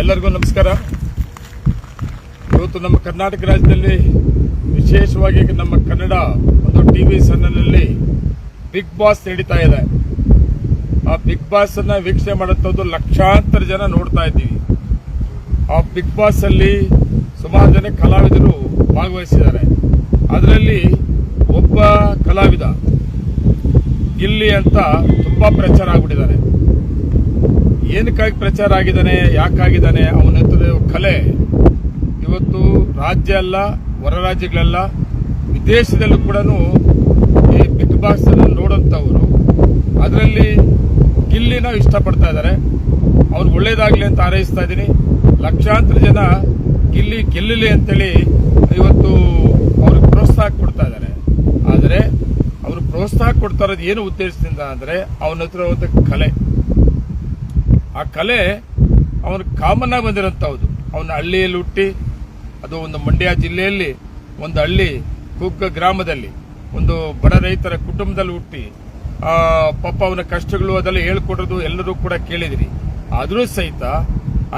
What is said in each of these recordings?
ಎಲ್ಲರಿಗೂ ನಮಸ್ಕಾರ. ಇವತ್ತು ನಮ್ಮ ಕರ್ನಾಟಕ ರಾಜ್ಯದಲ್ಲಿ ವಿಶೇಷವಾಗಿ ನಮ್ಮ ಕನ್ನಡ ಒಂದು ಟಿವಿ ಸನ್ನಲ್ಲಿ ಬಿಗ್ ಬಾಸ್ ನಡೀತಾ ಇದೆ. ಆ ಬಿಗ್ ಬಾಸ್ ಅನ್ನ ವೀಕ್ಷಣೆ ಮಾಡುವಂಥದ್ದು ಲಕ್ಷಾಂತರ ಜನ ನೋಡ್ತಾ ಇದ್ದೀವಿ. ಆ ಬಿಗ್ ಬಾಸ್ ಅಲ್ಲಿ ಸುಮಾರು ಜನ ಕಲಾವಿದರು ಭಾಗವಹಿಸಿದ್ದಾರೆ. ಅದರಲ್ಲಿ ಒಬ್ಬ ಕಲಾವಿದ ಇಲ್ಲಿ ಅಂತ ತುಂಬಾ ಪ್ರಚಾರ ಆಗ್ಬಿಟ್ಟಿದ್ದಾರೆ. ಏನಕ್ಕಾಗಿ ಪ್ರಚಾರ ಆಗಿದ್ದಾನೆ, ಯಾಕಾಗಿದ್ದಾನೆ ಅವನ ಕಲೆ. ಇವತ್ತು ರಾಜ್ಯ ಅಲ್ಲ ಹೊರ ರಾಜ್ಯಗಳೆಲ್ಲ ವಿದೇಶದಲ್ಲೂ ಕೂಡ ಈ ಬಿಗ್ ಬಾಸ್ ಅನ್ನು ಅದರಲ್ಲಿ ಗಿಲ್ಲಿನ ಇಷ್ಟಪಡ್ತಾ ಇದ್ದಾರೆ ಅವ್ರು ಒಳ್ಳೇದಾಗಲಿ ಅಂತ ಹಾರೈಸ್ತಾ ಇದ್ದೀನಿ. ಲಕ್ಷಾಂತರ ಜನ ಗಿಲ್ಲಿ ಗೆಲ್ಲಲಿ ಅಂತೇಳಿ ಇವತ್ತು ಅವ್ರಿಗೆ ಪ್ರೋತ್ಸಾಹ ಕೊಡ್ತಾ ಇದ್ದಾರೆ ಆದರೆ ಅವರು ಪ್ರೋತ್ಸಾಹ ಕೊಡ್ತಾ ಇರೋದು ಏನು ಉದ್ದೇಶದಿಂದ ಅಂದರೆ ಅವನ ಹತ್ರ ಕಲೆ. ಕಲೆ ಅವನ ಕಾಮನ್ ಆಗಿ ಬಂದಿರೋಂಥದ್ದು ಅವನ ಹಳ್ಳಿಯಲ್ಲಿ ಹುಟ್ಟಿ, ಅದು ಒಂದು ಮಂಡ್ಯ ಜಿಲ್ಲೆಯಲ್ಲಿ, ಒಂದು ಹಳ್ಳಿ ಕುಗ್ಗ ಗ್ರಾಮದಲ್ಲಿ, ಒಂದು ಬಡ ರೈತರ ಕುಟುಂಬದಲ್ಲಿ ಹುಟ್ಟಿ ಪಾಪ ಅವನ ಕಷ್ಟಗಳು ಅದೆಲ್ಲ ಹೇಳ್ಕೊಡೋದು ಎಲ್ಲರೂ ಕೂಡ ಕೇಳಿದಿರಿ. ಆದರೂ ಸಹಿತ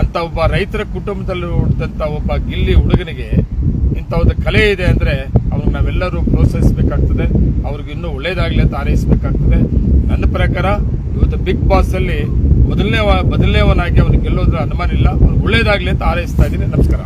ಅಂತ ಒಬ್ಬ ರೈತರ ಕುಟುಂಬದಲ್ಲಿ ಹುಟ್ಟಿದಂಥ ಒಬ್ಬ ಗಿಲ್ಲಿ ಹುಡುಗನಿಗೆ ಇಂಥ ಒಂದು ಕಲೆ ಇದೆ ಅಂದ್ರೆ ಅವ್ರಿಗೆ ನಾವೆಲ್ಲರೂ ಪ್ರೋತ್ಸಾಹಿಸಬೇಕಾಗ್ತದೆ. ಅವ್ರಿಗೆ ಇನ್ನೂ ಒಳ್ಳೇದಾಗ್ಲಿ ಅಂತ ಹಾರೈಸಬೇಕಾಗ್ತದೆ. ನನ್ನ ಪ್ರಕಾರ ಇವತ್ತು ಬಿಗ್ ಬಾಸ್ ಅಲ್ಲಿ ಮೊದಲನೇ ಮೊದಲನೇವನಾಗಿ ಅವನು ಗೆಲ್ಲೋದ್ರ ಅನುಮಾನ ಇಲ್ಲ. ಅವ್ನು ಒಳ್ಳೇದಾಗ್ಲಿ ಅಂತ ಹಾರೈಸ್ತಾ ಇದ್ದೀನಿ. ನಮಸ್ಕಾರ.